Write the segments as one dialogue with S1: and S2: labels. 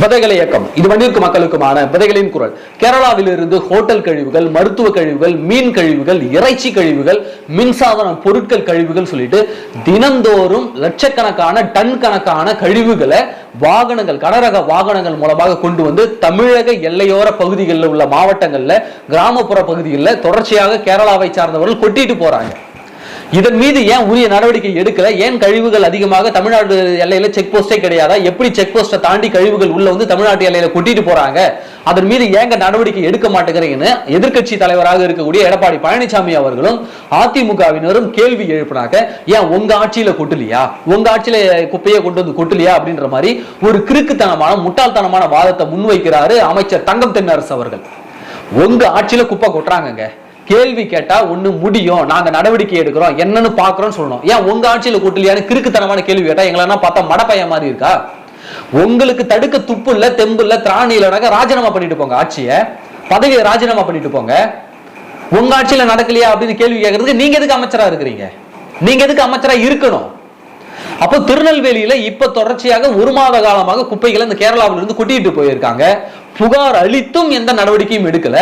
S1: விதைகளை இயக்கம். இது வண்டிற்கு மக்களுக்குமான விதைகளின் குரல். கேரளாவில் இருந்து ஹோட்டல் கழிவுகள் மருத்துவ கழிவுகள் மீன் கழிவுகள் இறைச்சி கழிவுகள் மின்சாதன பொருட்கள் கழிவுகள் சொல்லிட்டு தினந்தோறும் லட்சக்கணக்கான டன் கணக்கான கழிவுகளை வாகனங்கள் கனரக வாகனங்கள் மூலமாக கொண்டு வந்து தமிழக எல்லையோர பகுதிகளில் உள்ள மாவட்டங்கள்ல கிராமப்புற பகுதிகளில் தொடர்ச்சியாக கேரளாவை சார்ந்தவர்கள் கொட்டிட்டு போறாங்க. இதன் மீது ஏன் உரிய நடவடிக்கை எடுக்கல? ஏன் கழிவுகள் அதிகமாக தமிழ்நாடு எல்லையில செக் போஸ்டே கிடையாதா? எப்படி செக் போஸ்டை தாண்டி கழிவுகள் உள்ள வந்து தமிழ்நாட்டு எல்லையில கொட்டிட்டு போறாங்க? அதன் மீது ஏங்க நடவடிக்கை எடுக்க மாட்டேங்கிறீங்கன்னு எதிர்க்கட்சி தலைவராக இருக்கக்கூடிய எடப்பாடி பழனிசாமி அவர்களும் அதிமுகவினரும் கேள்வி எழுப்பினாங்க. ஏன் உங்க ஆட்சியில கொட்டலையா? உங்க ஆட்சியில குப்பையை கொண்டு வந்து கொட்டலையா? அப்படின்ற மாதிரி ஒரு கிறுக்குத்தனமான முட்டாள்தனமான வாதத்தை முன்வைக்கிறாரு அமைச்சர் தங்கம் தென்னரசு அவர்கள். உங்க ஆட்சியில குப்பை கொட்டுறாங்கங்க. கேள்வி கேட்டா ஒண்ணு முடியும். நாங்க நடவடிக்கை எடுக்கிறோம். என்னன்னு பாக்குறோம்னு சொல்லணும். ஏன் உங்க ஆட்சியில கூட்டலையான்னு கிறுக்குத்தனமான கேள்வி கேட்டா எங்களா பார்த்தா மடப்பைய மாதிரி இருக்கா? உங்களுக்கு தடுக்க துப்பு இல்ல தெம்பு இல்ல திராணி இல்லைனாக்க ராஜினாமா பண்ணிட்டு போங்க ஆட்சியை. பதவியை ராஜினாமா பண்ணிட்டு போங்க. உங்க ஆட்சியில நடக்கலையா அப்படின்னு கேள்வி கேட்கறதுக்கு நீங்க எதுக்கு அமைச்சரா இருக்கிறீங்க? நீங்க எதுக்கு அமைச்சரா இருக்கணும்? அப்போ திருநெல்வேலியில இப்ப தொடர்ச்சியாக ஒரு மாத காலமாக குப்பைகளை இந்த கேரளாவிலிருந்து கொட்டிட்டு போயிருக்காங்க. புகார் அளித்தும் எந்த நடவடிக்கையும் எடுக்கல.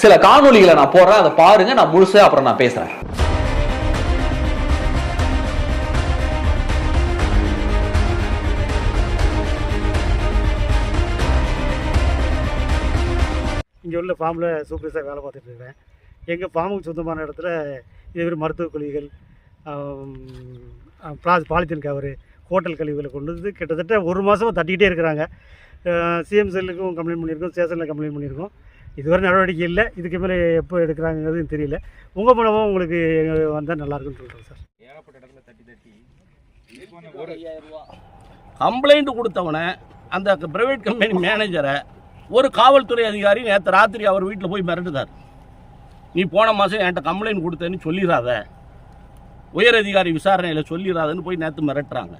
S1: சில காணொளிகளை நான் போடுறேன் அதை பாருங்க நான் முழுசா அப்புறம் நான் பேசுறேன்.
S2: இங்கே உள்ள ஃபார்மில் சூப்பர்ஸாக வேலை பார்த்துட்டு இருக்கிறேன் எங்கள் ஃபார்முக்கு சொந்தமான இடத்துல இதே மாதிரி மருத்துவ கழிவுகள் பிளாஸ் பாலித்தீன் கவரு ஹோட்டல் கழிவுகளை கொண்டு வந்து கிட்டத்தட்ட ஒரு மாதமாக தட்டிக்கிட்டே இருக்கிறாங்க. சிஎம் செல்லுக்கும் கம்ப்ளைண்ட் பண்ணியிருக்கோம் ஸ்டேஷனில் கம்ப்ளைண்ட் பண்ணியிருக்கோம். இதுவரை நடவடிக்கை இல்லை. இதுக்கு மேலே எப்போ எடுக்கிறாங்கிறது தெரியல. உங்கள் மூலமாக உங்களுக்கு வந்தால் நல்லாயிருக்குன்னு சொல்கிறேன் சார்.
S3: கம்ப்ளைண்ட் கொடுத்தவனை அந்த பிரைவேட் கம்பெனி மேனேஜரை ஒரு காவல்துறை அதிகாரி நேற்று ராத்திரி அவர் வீட்டில் போய் மிரட்டுதார் நீ போன மாதம் என்கிட்ட கம்ப்ளைண்ட் கொடுத்தேன்னு சொல்லிடாத உயர் அதிகாரி விசாரணையில் சொல்லிடாதன்னு போய் நேற்று மிரட்டுறாங்க.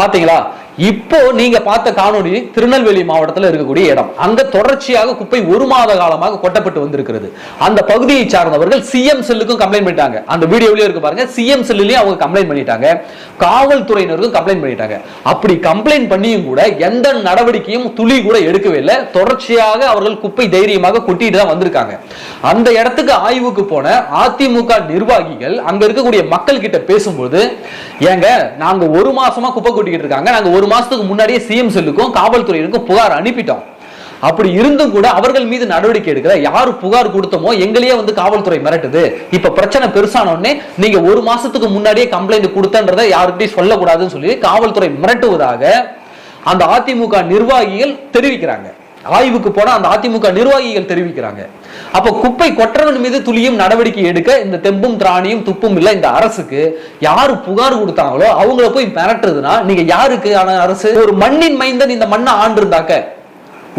S1: பாத்தீங்களா? இப்போ நீங்க பார்த்த காணொளி திருநெல்வேலி மாவட்டத்தில் இருக்கக்கூடிய இடம். அங்க தொடர்ச்சியாக குப்பை ஒரு மாத காலமாக கொட்டப்பட்டு வந்திருக்கிறது. அந்த பகுதியை சார்ந்தவர்கள் சிஎம் செல்லுக்கும் கம்ப்ளைண்ட் பண்ணிட்டாங்க. அந்த வீடியோலயே இருக்கு பாருங்க. சிஎம் செல்லுலயும் அவங்க கம்ப்ளைண்ட் பண்ணிட்டாங்க. காவல்துறையினருக்கும் கம்ப்ளைண்ட் பண்ணிட்டாங்க. அப்படி கம்ப்ளைண்ட் பண்ணியும் கூட எந்த நடவடிக்கையும் துளி கூட எடுக்கவே இல்லை. தொடர்ச்சியாக அவர்கள் குப்பை தைரியமாக கொட்டிட்டு தான் வந்திருக்காங்க. அந்த இடத்துக்கு ஆய்வுக்கு போன அதிமுக நிர்வாகிகள் அங்க இருக்கக்கூடிய மக்கள் கிட்ட பேசும்போது ஏங்க நாங்க ஒரு மாசமா குப்பை போட்டுக்கிட்டு இருக்காங்க. நாங்கள் ஒரு மாசத்துக்கு முன்னாடியே சிஎம் செல்லுக்கும் காவல்துறையினருக்கும் புகார் அனுப்பிட்டோம். அப்படி இருந்தும் கூட அவர்கள் மீது நடவடிக்கை எடுக்கல. யாரு புகார் கொடுத்தோமோ எங்களையே வந்து காவல்துறை மிரட்டுது. இப்ப பிரச்சனை பெருசான உடனே நீங்க ஒரு மாசத்துக்கு முன்னாடியே கம்ப்ளைண்ட் கொடுத்தன்றதை யாருக்கிட்டையும் சொல்லக்கூடாதுன்னு சொல்லி காவல்துறை மிரட்டுவதாக அந்த அதிமுக நிர்வாகிகள் தெரிவிக்கிறாங்க. ஆய்வுக்கு போனால் அந்த அதிமுக நிர்வாகிகள் தெரிவிக்கிறாங்க. அப்போ குப்பை கொற்றவன் மீது துளியும் நடவடிக்கை எடுக்க இந்த தெம்பும் திராணியும் துப்பும் இல்லை இந்த அரசுக்கு யாரு புகார் கொடுத்தாங்களோ அவங்கள போய் மிரட்டுறதுன்னா நீங்க யாருக்கு அரசு? ஒரு மண்ணின் மைந்தன் இந்த மண்ணை ஆண்டு இருந்தாக்க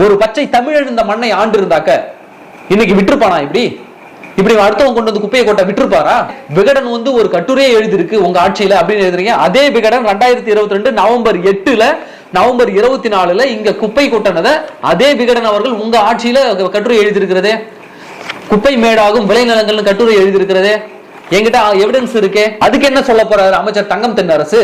S1: ஒரு பச்சை தமிழன் இந்த மண்ணை ஆண்டு இருந்தாக்க இன்னைக்கு விட்டுருப்பானா இப்படி? இப்படி அடுத்தவங்க கொண்டு வந்து குப்பையை கொட்ட விட்டுருப்பாரா? விகடன் வந்து ஒரு கட்டுரையை எழுதிருக்கு உங்க ஆட்சியில அப்படின்னு எழுதுறீங்க. அதே விகடன் ரெண்டாயிரத்தி இருபத்தி ரெண்டு நவம்பர் எட்டுல நவம்பர் இருபத்தி நாலுல இங்க குப்பை கொட்டனதை அதே விகடன் அவர்கள் உங்க ஆட்சியில கட்டுரை எழுதியிருக்கிறதே. குப்பை மேடாகும் விளைநிலங்கள்னு கட்டுரை எழுதியிருக்கிறதே. என்கிட்ட எவிடன்ஸ் இருக்கே. அதுக்கு என்ன சொல்ல போறாரு அமைச்சர் தங்கம் தென்னரசு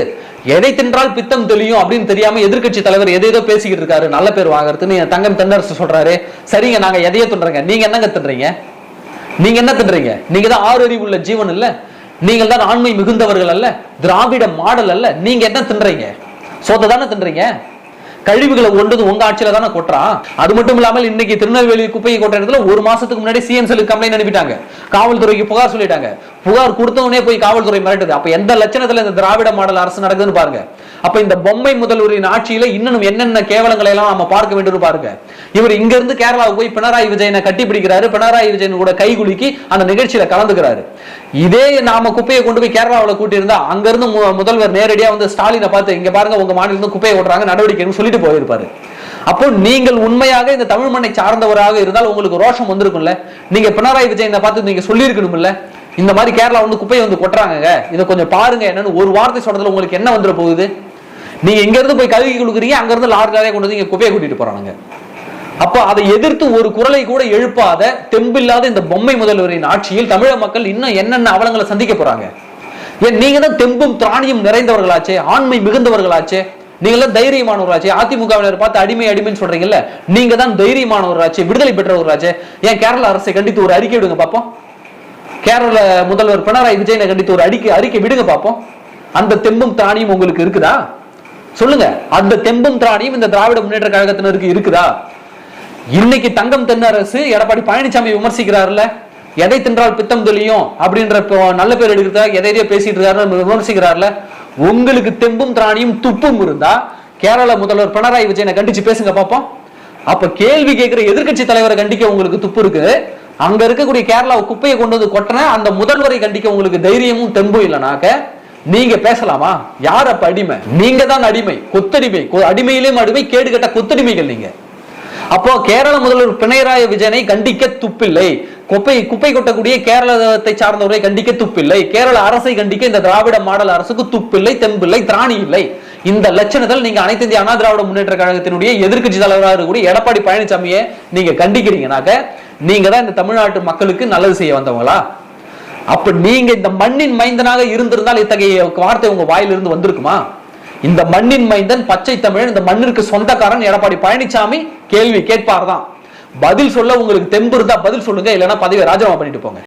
S1: எதை தின்றால் பித்தம் தெளியும் அப்படின்னு தெரியாம எதிர்க்கட்சி தலைவர் எதை ஏதோ பேசிக்கிட்டு இருக்காரு. நல்ல பேர் வாங்குறதுன்னு தங்கம் தென்னரசு சொல்றாரு. சரிங்க நாங்க எதையோ தின்றங்க. நீங்க என்னங்க தின்றீங்க? நீங்க என்ன தின்றீங்க? நீங்க தான் ஆறு அறிவு உள்ள ஜீவன் இல்ல. நீங்கள் தான் ஆண்மை மிகுந்தவர்கள் அல்ல. திராவிட மாடல் அல்ல. நீங்க என்ன தின்றீங்க? சோத்தை தானே தின்றீங்க? கழிவுகளை ஒன்றது உங்க ஆட்சியில தானே கொட்டுறான் அது மட்டும் இல்லாமல் இன்னைக்கு திருநெல்வேலி குப்பையை கொட்ட இடத்துல ஒரு மாசத்துக்கு முன்னாடி சிஎம் செல்லுக்கு கம்ப்ளைண்ட் அனுப்பிட்டாங்க. காவல்துறைக்கு புகார் சொல்லிட்டாங்க. புகார் கொடுத்தவனே போய் காவல்துறை மிரட்டுது. அப்ப எந்த லட்சணத்துல இந்த திராவிட மாடல் அரசு நடக்குதுன்னு பாருங்க. அப்ப இந்த பொம்மை முதல்வரின் ஆட்சியில இன்னும் என்னென்ன கேவலங்களை எல்லாம் நம்ம பார்க்க வேண்டியது பாருங்க. இவர் இங்க இருந்து கேரளாவுக்கு போய் பினராயி விஜயனை கட்டி பிடிக்கிறாரு. பினராயி விஜயன் கூட கை குலுக்கி அந்த நிகழ்ச்சியில கலந்துக்கிறாரு. இதே நாம குப்பையை கொண்டு போய் கேரளாவில் கூட்டியிருந்தா அங்க இருந்து மு- முதல்வர் நேரடியா வந்து ஸ்டாலினை பார்த்து இங்க பாருங்க உங்க மாநிலம் குப்பையை ஓட்டுறாங்க நடவடிக்கைன்னு சொல்லிட்டு போயிருப்பாரு. அப்போ நீங்கள் உண்மையாக இந்த தமிழ் மண்ணை சார்ந்தவராக இருந்தால் உங்களுக்கு ரோஷம் வந்திருக்கும்ல. நீங்க பினராயி விஜயனை பார்த்து நீங்க சொல்லியிருக்கணும்ல. இந்த மாதிரி கேரளா வந்து குப்பையை வந்து கொட்டுறாங்க இதை கொஞ்சம் பாருங்க என்னன்னு ஒரு வார்த்தை சொன்னதுல உங்களுக்கு என்ன வந்துட போகுது? நீங்க இங்க இருந்து போய் கல்வி கொடுக்குறீங்க அங்க இருந்து லாரி லாரியா கொண்டு வந்து இங்க குப்பையை கூட்டிட்டு போறாங்க அப்போ அதை எதிர்த்து ஒரு குரலை கூட எழுப்பாத தெம்பில்லாத இந்த பொம்மை முதல்வரின் ஆட்சியில் தமிழக மக்கள் இன்னும் என்னென்ன அவலங்களை சந்திக்க போறாங்க? ஏன் நீங்க தான் தெம்பும் திராணியும் நிறைந்தவர்களாச்சே ஆண்மை மிகுந்தவர்களாச்சே நீங்களாம் தைரியமானவராச்சு அதிமுகவினர் பார்த்து அடிமை அடிமைன்னு சொல்றீங்கல்ல நீங்க தான் தைரியமானவராச்சு விடுதலை பெற்ற ஏன் கேரள அரசை கண்டித்து ஒரு அறிக்கை விடுங்க பார்ப்போம் கேரள முதல்வர் பினராயி விஜயனை கண்டித்து ஒரு அறிக்கை அறிக்கை விடுங்க பார்ப்போம் அந்த தெம்பும் திராணியும் உங்களுக்கு இருக்குதா? சொல்லுங்க. அந்த தெம்பும் திராணியும் இந்த திராவிட முன்னேற்ற கழகத்தினருக்கு இருக்குதா? இன்னைக்கு தங்கம் தென்னரசு எடப்பாடி பழனிசாமி விமர்சிக்கிறாருல்ல எதை தின்றால் பித்தம் தெளியும்? அப்படின்ற இப்போ நல்ல பேர் எடுக்கிறதா எதையோ பேசிட்டு இருக்காரு விமர்சிக்கிறாருல உங்களுக்கு தெம்பும் திராணியும் துப்பும் இருந்தா கேரள முதல்வர் பினராயி விஜயனை கண்டிச்சு பேசுங்க பார்ப்போம் அப்ப கேள்வி கேட்கிற எதிர்க்கட்சி தலைவரை கண்டிக்க உங்களுக்கு துப்பு இருக்கு. அங்க இருக்கக்கூடிய கேரளா குப்பையை கொண்டு வந்து கொட்டின அந்த முதல்வரை கண்டிக்க உங்களுக்கு தைரியமும் தெம்பும் இல்லைனாக்க நீங்க பேசலாமா? யார் அப்ப அடிமை? நீங்க தான் அடிமை. கொத்தடிமை. கொ- அடிமை கேடு கட்ட கொத்தடிமைகள் நீங்க. அப்போ கேரள முதல்வர் பினராயி விஜயனை கண்டிக்க துப்பில்லை. குப்பை குப்பை கொட்டக்கூடிய கேரளத்தை சார்ந்தவரை கண்டிக்க துப்பில்லை. கேரள அரசை கண்டிக்க இந்த திராவிட மாடல் அரசுக்கு துப்பில்லை தெம்பில்லை திராணி இல்லை. இந்த லட்சணத்தில் நீங்க அனைத்து இந்திய அண்ணா திராவிட முன்னேற்ற கழகத்தினுடைய எதிர்கட்சி தலைவராக இருக்கக்கூடிய எடப்பாடி பழனிசாமியை நீங்க கண்டிக்கிறீங்கனாக்க நீங்க தான் இந்த தமிழ்நாட்டு மக்களுக்கு நல்லது செய்ய வந்தவங்களா? அப்ப நீங்க இந்த மண்ணின் மைந்தனாக இருந்திருந்தால் இத்தகைய வார்த்தை உங்க வாயிலிருந்து வந்திருக்குமா? இந்த மண்ணின் மைந்தன் பச்சை தமிழன் இந்த மண்ணிற்கு சொந்தக்காரன் எடப்பாடி பழனிசாமி கேள்வி கேட்பார் தான் பதில் சொல்ல உங்களுக்கு தெம்பு இருந்தா பதில் சொல்லுங்க இல்லைன்னா பதவியை ராஜினாமா பண்ணிட்டு போங்க.